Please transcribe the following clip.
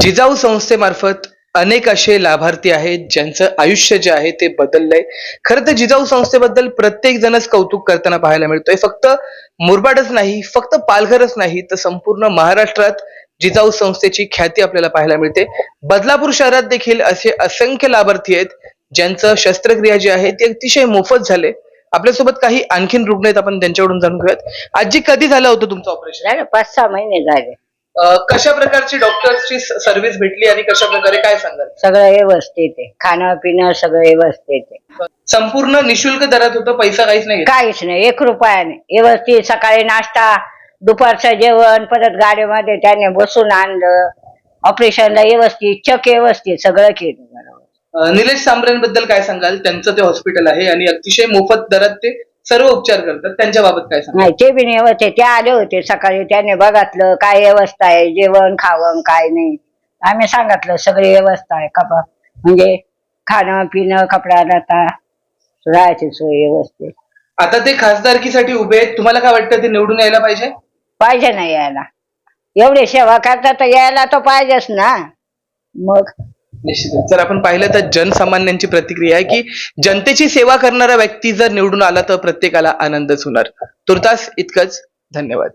जिजाऊ संस्थेमार्फत अनेक असे लाभार्थी आहेत ज्यांचं आयुष्य जे आहे ते बदललंय. खरं तर जिजाऊ संस्थेबद्दल प्रत्येक जणच कौतुक करताना पाहायला मिळतोय. फक्त मुरबाडच नाही फक्त पालघरच नाही तर संपूर्ण महाराष्ट्रात जिजाऊ संस्थेची ख्याती आपल्याला पाहायला मिळते. बदलापूर शहरात देखील असे असंख्य लाभार्थी आहेत ज्यांचं शस्त्रक्रिया जी आहे ती अतिशय मोफत झाले. आपल्यासोबत काही आणखीन रुग्ण आहेत आपण त्यांच्याकडून जाणून घेऊयात. आजी कधी झालं होतं तुमचं ऑपरेशन पाच सहा महिने झाले. कशा प्रकारची डॉक्टरची सर्व्हिस भेटली आणि कशा प्रकारे काय सांगाल? सगळं व्यवस्थित आहे खाणं पिणं सगळं व्यवस्थित आहे संपूर्ण निशुल्क दरात होतं पैसा काहीच नाही. काहीच नाही एक रुपया नाही. व्यवस्थित सकाळी नाश्ता दुपारचं जेवण परत गाडीमध्ये त्याने बसून आणलं. ऑपरेशनला व्यवस्थित चक व्यवस्थित सगळं केलं. बरोबर अं, निलेश सांबरेंबद्दल काय सांगाल? त्यांचं ते हॉस्पिटल आहे आणि अतिशय मोफत दरात ते सर्व उपचार करतात. त्यांच्या बाबत काय सांगाल? नाही ते बी नाही होते ते आले होते सकाळी. त्याने बघितलं काय व्यवस्था आहे जेवण खावण काय नाही. आम्ही सांगितलं सगळी व्यवस्था आहे कपा म्हणजे खाणं पिणं कपडा लता राहायची सोय व्यवस्थित. आता ते खासदारकीसाठी उभे आहेत. तुम्हाला काय वाटतं ते निवडून यायला पाहिजे? पाहिजे ना यायला. एवढी सेवा करता तर यायला तर पाहिजेच ना. मग निश्चितच जर आपण पाहिलं तर जनसामान्यांची प्रतिक्रिया आहे की जनतेची सेवा करणारा व्यक्ती जर निवडून आला तर प्रत्येकाला आनंदच होणार. तुर्तास इतकंच. धन्यवाद.